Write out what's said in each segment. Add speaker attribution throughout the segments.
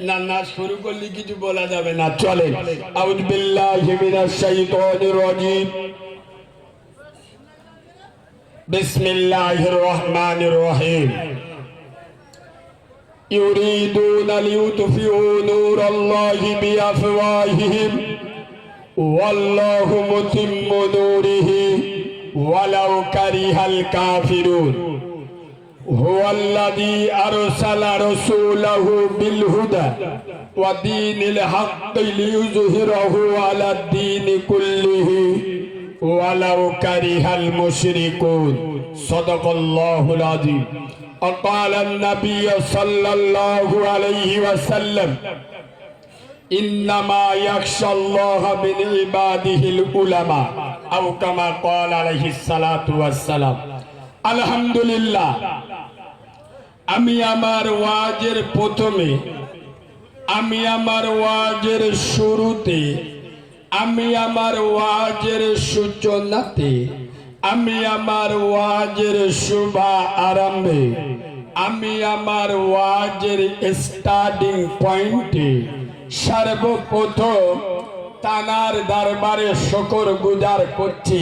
Speaker 1: না না শুরু করলে কিছু বলা যাবে না চলে আউযু বিল্লাহি মিনাশ শাইতানির রাজিম বিসমিল্লাহির রহমানির রহিম يريدون ليطفئوا نور الله بأفواههم والله متم نوره ولو كره الكافرون هو الذي أرسل رسوله بالهدى ودين الحق ليظهره على الدين كله ولو كره المشركون صدق الله العظيم وقال النبي صلى الله عليه وسلم إنما يخشى الله من عباده العلماء أو كما قال عليه الصلاة والسلام আলহামদুলিল্লাহ। আমি আমার ওয়াজের প্রথমে, আমি আমার ওয়াজের শুরুতে, আমি আমার ওয়াজের সূচনাতে, আমি আমার ওয়াজের শুভা আরম্ভে, আমি আমার ওয়াজের স্টার্টিং পয়েন্টে সর্বপ্রথম তানার দরবারে শকর গুজার করছি।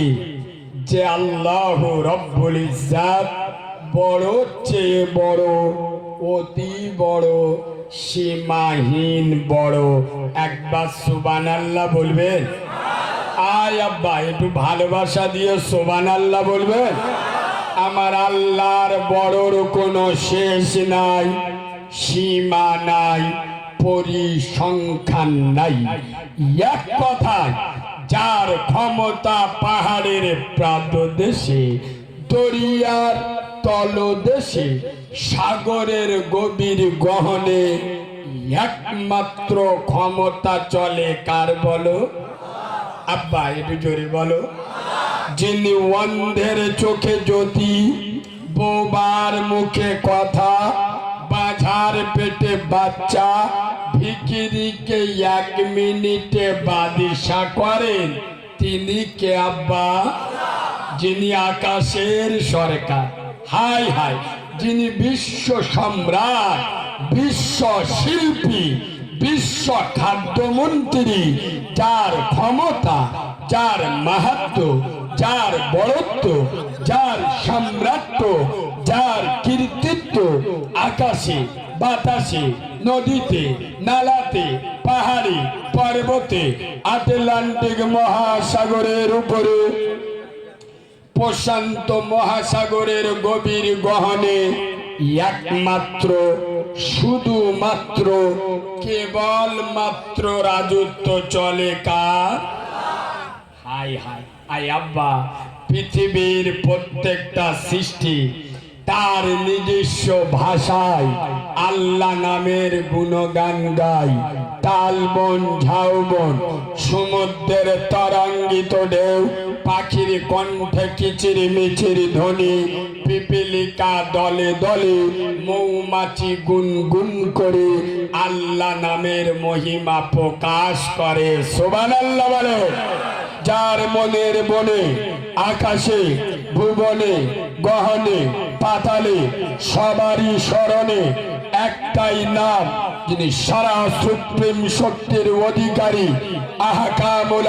Speaker 1: যে আল্লাহ রব্বুল ইজ্জাত বড় চেয়ে বড়, অতি বড়, সীমাহীন বড়। একবার সুবান আল্লাহ বলবেন? আয় আব্বা, একটু ভালোবাসা দিয়ে সোবান আল্লাহ বলবেন? আমার আল্লাহর বড়র কোনো শেষ নাই, সীমা নাই, পরিসংখ্যান নাই। এক কথায় যার ক্ষমতা পাহাড়ের প্রান্তদেশে, দরিয়ার তলদেশে, সাগরের গভীর গহনে একমাত্র ক্ষমতা চলে কার বলো? আব্বা, একটু জোরে বলো। যিনি অন্ধের চোখে জ্যোতি, বোবার মুখে কথা, বাঝার পেটে বাচ্চা ভিকিরিকে এক মিনিটে বাদিশা করেন, তিনি কে আব্বা? যিনি আকাশের সরকার। হাই হাই, যিনি বিশ্ব সম্রাট, বিশ্ব শিল্পী, বিশ্ব খাদ্যমন্ত্রী, যার ক্ষমতা, যার মাহাত্ম যার বড়ত্ব, যার সম্রাট্য যার কীর্তিত্ব আকাশে, বাতাসে, নদীতে, নালাতে, পাহাড়ে, পর্বতে, আটলান্টিক মহাসাগরের উপরে, প্রশান্ত মহাসাগরের গভীর গহনে একমাত্র, শুধুমাত্র কেবল মাত্র রাজত্ব চলে কার? হাই হাই আব্বা, পৃথিবীর প্রত্যেকটা সৃষ্টি তার নিজস্ব ভাষায় আল্লাহ নামের গুণগান গায়। তালবন, ঝাউবন, সমুদ্রের তরাঙ্গিত ঢেউ, পাখির কণ্ঠে কিচির মিচির ধ্বনি, পিপিলিকা দলে দলে মৌমাছি গুনগুন করে আল্লাহ নামের মহিমা প্রকাশ করে। সোবান আল্লাহ বলে। যার মনের বনে আকাশে ভুবনে গহনে পাতালে সবারই স্মরণে একটাই নাম যিনি সারা সুপ্রিম শক্তির অধিকারী, আহকামুল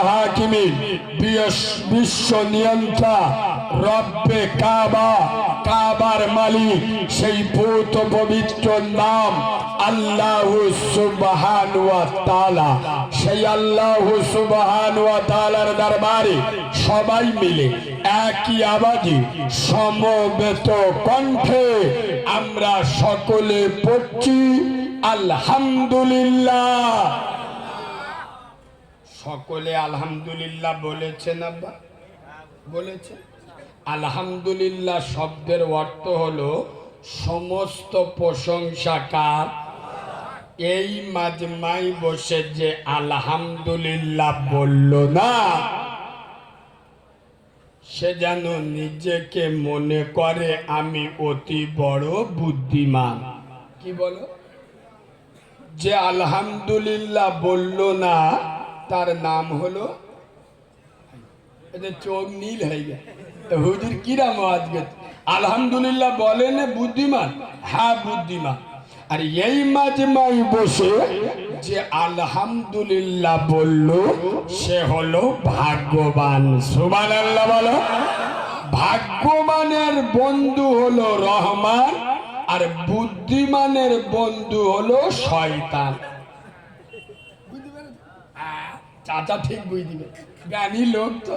Speaker 1: বিয়স- বিশ্ব নিয়ন্ত্রা, রব্বে কাবা, কাবার মালিক, সেই ভূত পবিত্র নাম আল্লাহ সুবহান ওয়া তাআলা। সেই আল্লাহ সুবহান ওয়া তাআলার দরবারে সবাই মিলে একই আওয়াজে সমবেত কণ্ঠে আমরা সকলে পড়ছি। আলহামদুলিল্লাহ। সকলে আলহামদুলিল্লাহ বলেছেন আব্বা। বলেছে আলহামদুলিল্লাহ শব্দের অর্থ হলো সমস্ত প্রশংসা কার? এই মাজমাই বসে যে আলহামদুলিল্লাহ বলল না, সে যেন নিজেকে মনে করে আমি অতি বড় বুদ্ধিমান। কি বলো? যে আলহামদুলিল্লাহ বলল না, তার নাম হলো চোখ নীল হয়ে তো হুজুর কিরাম আজকে? আলহামদুলিল্লাহ বলেন বুদ্ধিমান? হ্যাঁ বুদ্ধিমান। আর এই মাজমাই বসে যে আলহামদুলিল্লাহ বলল, সে হলো ভাগ্যবান। সুবান আল্লাহ বলো। ভাগ্যবানের বন্ধু হলো রহমান। আর বুদ্ধিমানের বন্ধু হলো শয়তান। চাচা ঠিক বুঝ দিবে। জ্ঞানী লোক তো।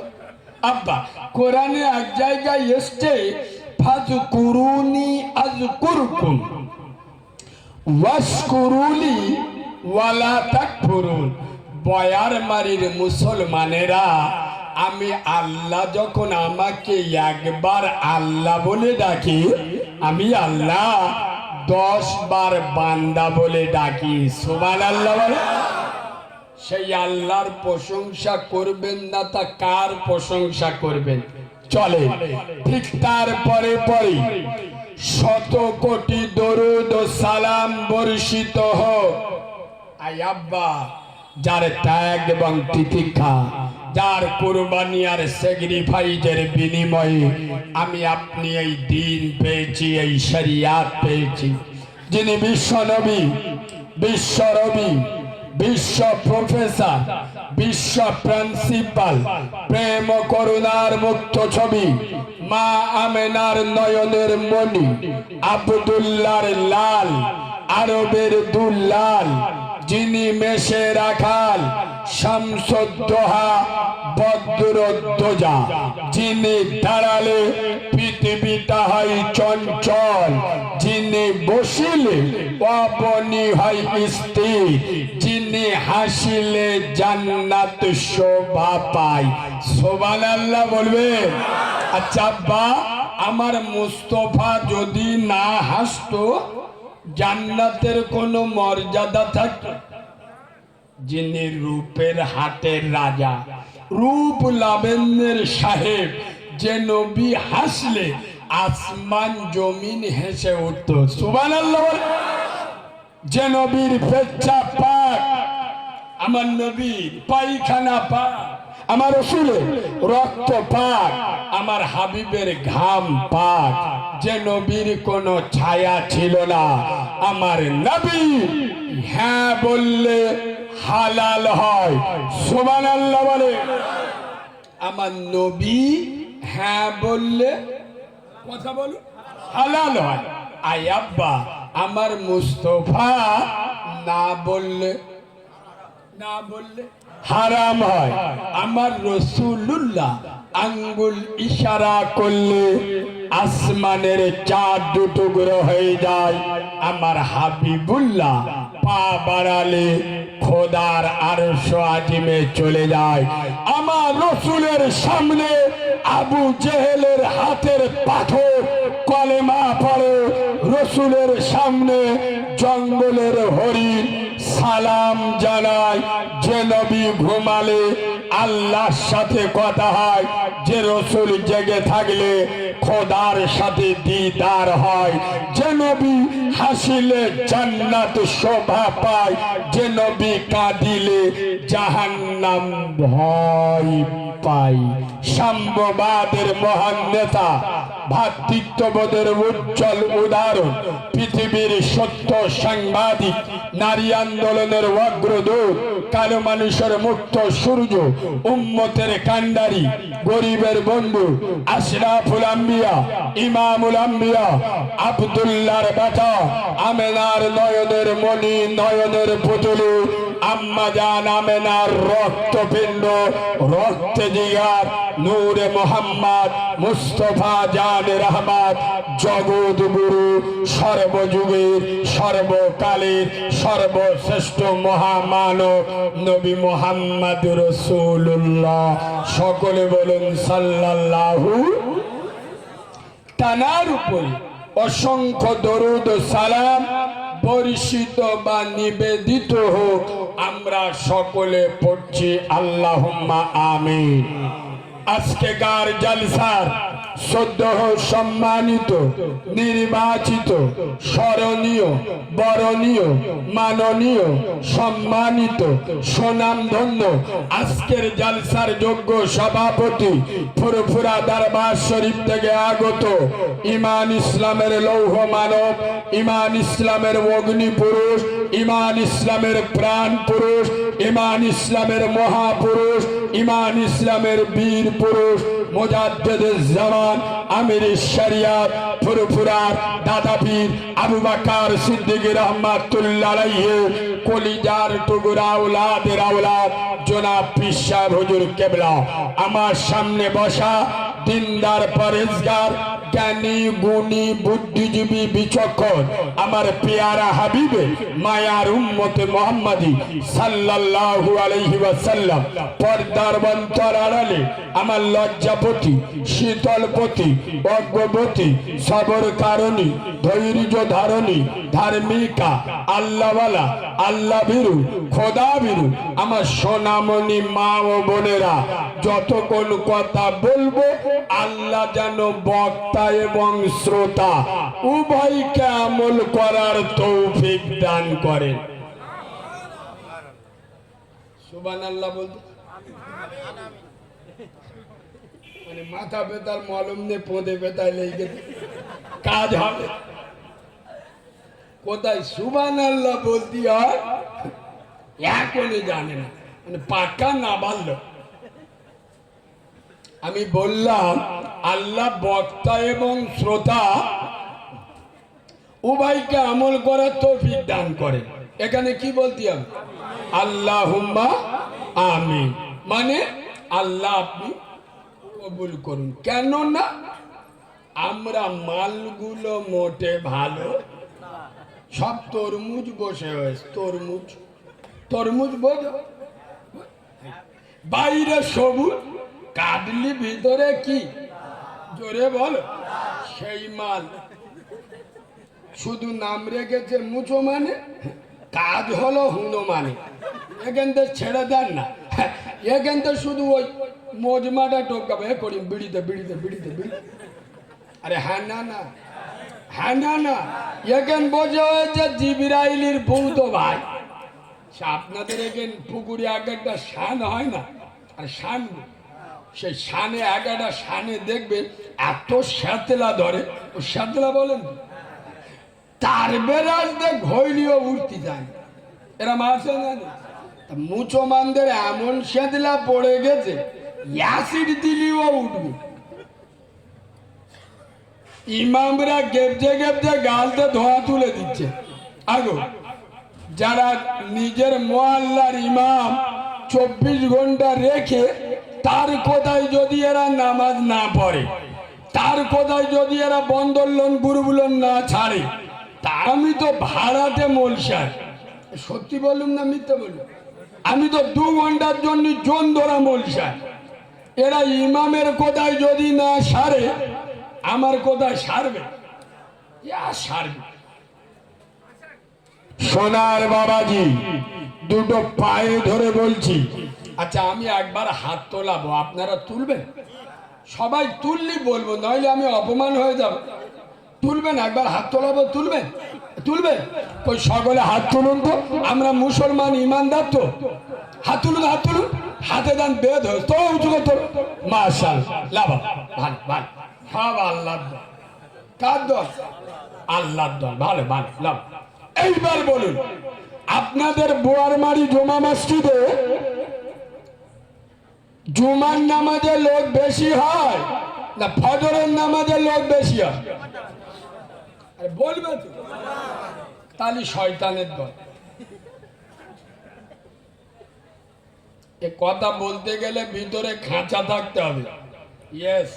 Speaker 1: আব্বা, কোরআনে এক জায়গায় এসছে ফাজ কুরুনি আজ কুরকুম ওয়াশকুরুলি ওয়ালা তাকফুরুন। বয়ার মারির মুসলমানেরা, আমি আল্লাহ যখন আমাকে একবার আল্লাহ বলে ডাকি আমি আল্লাহ দশ বার বান্দা বলে ডাকি। সুবান আল্লাহ সেই আল্লাহর প্রশংসা করবেন না তা কার প্রশংসা করবেন? চলে। ঠিক তারপরে পরে শত কোটি দরুদ ও সালাম বর্ষিত হোক। আই আব্বা, যার ত্যাগ এবং তিতিক্ষা যার কোরবানি আর স্যাক্রিফাইসের বিনিময়ে আমি আপনি এই দিন পেয়েছি, এই শরিয়াত পেয়েছি। যিনি বিশ্বনবী বিশ্বরবি বিশ্ব প্রফেসর, বিশ্ব প্রিন্সিপাল, প্রেম করুণার মুক্ত ছবি, মা আমেনার নয়নের মণি, আবদুল্লার লাল, আরবের দুল্লাল, যিনি মেশে রাখাল শামসুদ্দোহা যিনি দাঁড়ালে পৃথিবীটা হয় চঞ্চল, যিনি বসিলে অবনি হয় স্থির, যিনি হাসিলে জান্নাত শোভা পায়। সোবান আল্লাহ বলবে আচ্ছা বা আমার মুস্তফা যদি না হাসতো, জান্নাতের কোনো মর্যাদা থাকতো? যিনি রূপের হাটের রাজা। রূপ লাবেন্দ্রের সাহেব, যে নবী হাসলে আসমান জমিন হেসে উঠত। সুবান যে নবীর পেচ্ছা পাক, আমার নবীর পায়খানা পাক, আমার রসুলের রক্ত পাক, আমার হাবিবের ঘাম পাক। যে নবীর কোনো ছায়া ছিল না, আমার নবী হ্যাঁ বললে হালাল হয়। সোমান আল্লাহ বলে। আমার নবী হ্যাঁ বললে কথা বলো। হালাল হয়। আই আব্বা, আমার মুস্তফা না বললে না বললে হারাম হয়। আমার রসুল্লাহ আঙ্গুল ইশারা করলে আসমানের চার টুকরো হয়ে যায়। আমার হাবিবুল্লাহ পা বাড়ালে খোদার আরশ আজিমে চলে যায়। আমার রসুলের সামনে আবু জেহেলের হাতের পাথর কলেমা পড়ে। রসুলের সামনে জঙ্গলের হরিণ সালাম জানায়, যে নবী ঘুমালে আল্লাহর সাথে কথা হয়, যে রসুল জেগে থাকলে খোদার সাথে দিদার হয়। যে নবী হাসিলে জান্নাত শোভা পায়, যে নবী কাঁদিলে জাহান্নাম ভয় পায়। সাম্যবাদের মহান নেতা ভাতৃত্ববোধের উজ্জ্বল উদাহরণ পৃথিবীর সত্য সাংবাদিক, নারী আন্দোলনের অগ্রদূত, কালো মানুষের মুক্ত সূর্য, উম্মতের কান্ডারি গরিবের বন্ধু, আশরাফুল আম্বিয়া, ইমামুল আম্বিয়া, আব্দুল্লাহর বেটা, আমেনার নয়নের মণি, নয়নের পুতুলু আম্মা জান আমেনার রক্তপিণ্ড রক্তে জিগার নূরে মোহাম্মদ, মুস্তফা জান রহমাত, জগৎ গুরু, সর্বযুগের, সর্বকালের, সর্বশ্রেষ্ঠ মহামানব, নবী মোহাম্মদ রসুল্লাহ সকলে বলুন, সাল্লাল্লাহু তানার উপরে অসংখ্য দরুদ সালাম। বর্ষিত বা নিবেদিত হোক আমরা সকলে পড়ছি আল্লাহ আমি আজকে গার জলসার সদ্য সম্মানিত, নির্বাচিত, স্মরণীয়, বরণীয়, মাননীয়, সম্মানিত, সুনামধন্য, আজকের জালসার যোগ্য সভাপতি ফুরফুরা দরবার শরীফ থেকে আগত ইমান ইসলামের লৌহ মানব ইমান ইসলামের অগ্নি পুরুষ ইমান ইসলামের প্রাণ পুরুষ ইমান ইসলামের মহাপুরুষ ইমান ইসলামের বীর পুরুষ জামান আমির শরিয়াত, ফুরফুরার দাদাপীর আবু বাকার সিদ্দিক রহমাতুল্লাহ কলিজার টুকুরা আওলাদের আওলাদ জনাব পিসা হুজুর কেবলা। আমার সামনে বসা দিনদার, পরেজগার, জ্ঞানী, গুণী, বুদ্ধিজীবী, বিচক্ষণ। আমার পেয়ারা হাবিবে, মায়ার উম্মতে মোহাম্মদী সাল্লাল্লাহু আলাইহি ওয়াসাল্লাম। পর্দার বন্তর আড়ালে আমার লজ্জাপতি, শীতলপতি, অজ্ঞপতি, সবর কারণী, ধৈর্য ধারণী, ধার্মিকা, আল্লাহওয়ালা আল্লাহ ভীরু খোদা ভীরু আমার সোনামণি মা ও বোনেরা, যতক্ষণ কথা বলব আল্লাহ যেন বক্তা এবং শ্রোতা উভয়কে আমল করার তৌফিক দান করেন। সুবান আল্লাহ বলতে। মানে মাথা পেতার মলম নিয়ে পোঁদে পেতায় লেগে কাজ হবে। কোথায়? সুবান আল্লাহ বলতে হয়, এখনই জানে না। মানে পাক্কা না বাড়লো। আমি বললাম, আল্লাহ বক্তা এবং শ্রোতা উভয়কে আমল করার তৌফিক দান করে। এখানে কি বলতে হবে? আল্লাহ আমি মানে আল্লাহ আপনি কবুল করুন। কেন না আমরা মালগুলো মোটে ভালো। সব তরমুজ বসে হয়েছে। তরমুজ। তরমুজ বোঝো? বাইরে সবুজ। কাটলি ভিতরে কি? জোরে বল। সেই মাল। শুধু নাম রেখেছে মুচো মানে? কাজ হলো হুনো মানে। এখান থেকে ছেড়ে দেন না। এখান থেকে শুধু ওই মজমাটা টোকাবে এ করি বিড়িতে বিড়িতে বিড়িতে বিড়িতে। আরে হ্যাঁ না না। হ্যাঁ না না। এখান বসে হয়েছে জিবিরাইলির বৌদ্ধ ভাই। আপনাদের এখানে পুকুরে এক একটা শান হয় না? আর শান সেই এক একটা শানে দেখবে, এত শ্যাতলা ধরে ও শ্যাতলা বলেন? তার বেড়াতে ঘইলিও উঠতে যায় এরা না না? মুসলমানদের এমন শ্যাতলা পড়ে গেছে, অ্যাসিড দিলিও উঠবে ইমামরা গেপজে গেপজে গালতে ধোয়া তুলে দিচ্ছে আগো, যারা নিজের মোয়াল্লার ইমাম চব্বিশ ঘণ্টা রেখে তার কোথায় যদি এরা নামাজ না পড়ে, তার কোথায় যদি এরা বন্দর লোন গুরুগুলোন না ছাড়ে, তা আমি তো ভাড়াতে মলসার। সত্যি বলুন না মিথ্যে বলুন? আমি তো দু ঘণ্টার জন্য জন ধরা মলসার। এরা ইমামের কোথায় যদি না সারে, আমার কোথায় সারবে? সারবে। সোনার বাবাজি, দুটো পায়ে ধরে বলছি আচ্ছা আমি একবার হাত তোলাবো, আপনারা তুলবেন? সবাই তুললি বলব, নইলে আমি অপমান হয়ে যাব। তুলবেন, একবার হাত তোলাবো, তুলবেন? তুলবেন? ওই সকলে হাত তুলুন তো, আমরা মুসলমান ইমানদার তো। হাত তুলুন হাত তুলুন। হাতে দান বেদ হয়ে তো উঁচু করতো মাশাল লাভা ভালো ভালো। সব আল্লাহ কার দল? আল্লাহর দল। ভালো ভালো। লাভ এইবার বলুন, আপনাদের বোয়ারমারি জমা মসজিদে জুমার নামাজে লোক বেশি হয় না ফজরের নামাজে লোক বেশি হয়? বলবে তো। তাহলে শয়তানের দল। এ কথা বলতে গেলে ভিতরে খাঁচা থাকতে হবে। ইয়েস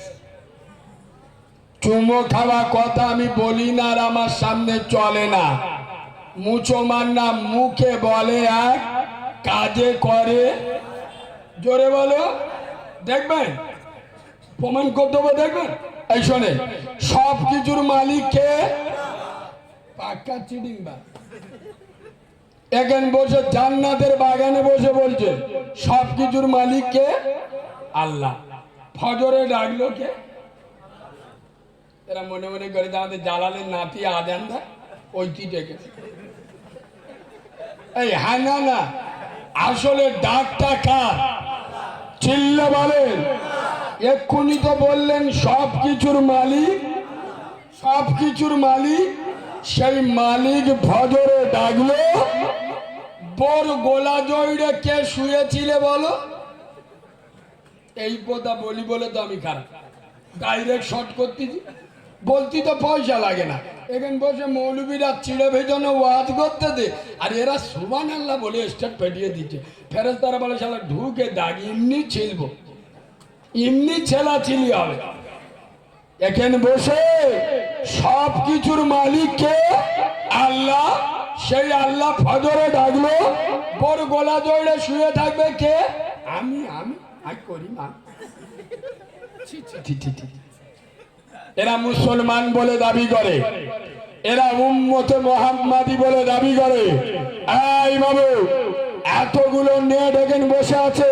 Speaker 1: চুমো খাওয়া কথা আমি বলি না আর আমার সামনে চলে না। মুচোমান না মুখে বলে এক কাজে করে জোরে বলো। দেখবেন? প্রমাণ করতে দেখবেন? এই শোনে, সব কিছুর মালিককে পাক্কা চিডিং বা এখানে বসে, জান্নাতের বাগানে বসে বলছে, সব কিছুর মালিককে আল্লাহ। ফজরে ডাকলো কে? এরা মনে মনে করে আমাদের জালালের নাতি আজান দেয় ওইটি ডেকেছে? এই হ্যাঁ না না। আসলে ডাকটা কার? চিল্লে বলেন। এক্ষুনি তো বললেন সব কিছুর মালিক, সব কিছুর মালিক, সেই মালিক ভজরে ডাকলো, বর গোলা জয়ড়ে কে শুয়েছিলে বলো? এই কথা বলি বলে তো আমি খারাপ। ডাইরেক্ট শর্ট করতেছি বলতে তো পয়সা লাগে না। এখানে বসে মৌলবীরা চিড়ে ভেজনে ওয়াজ করতে দে আর এরা সুবান আল্লাহ বলে স্টেপ পেটিয়ে দিচ্ছে। ফেরত তারা বলে শালা ঢুকে দাগ এমনি ছিলব। এমনি ছেলা ছিলি হবে। এখানে বসে সব কিছুর মালিককে আল্লাহ সেই আল্লাহ ফজরে ডাকলো বড় গলা জড়ে শুয়ে থাকবে কে? আমি আমি আই করি না ছি, ছি, ছি। এরা মুসলমান বলে দাবি করে। এরা উম্মতে মোহাম্মাদি বলে দাবি করে। এই বাবু, এতগুলো নিয়ে ডেকেন বসে আছে।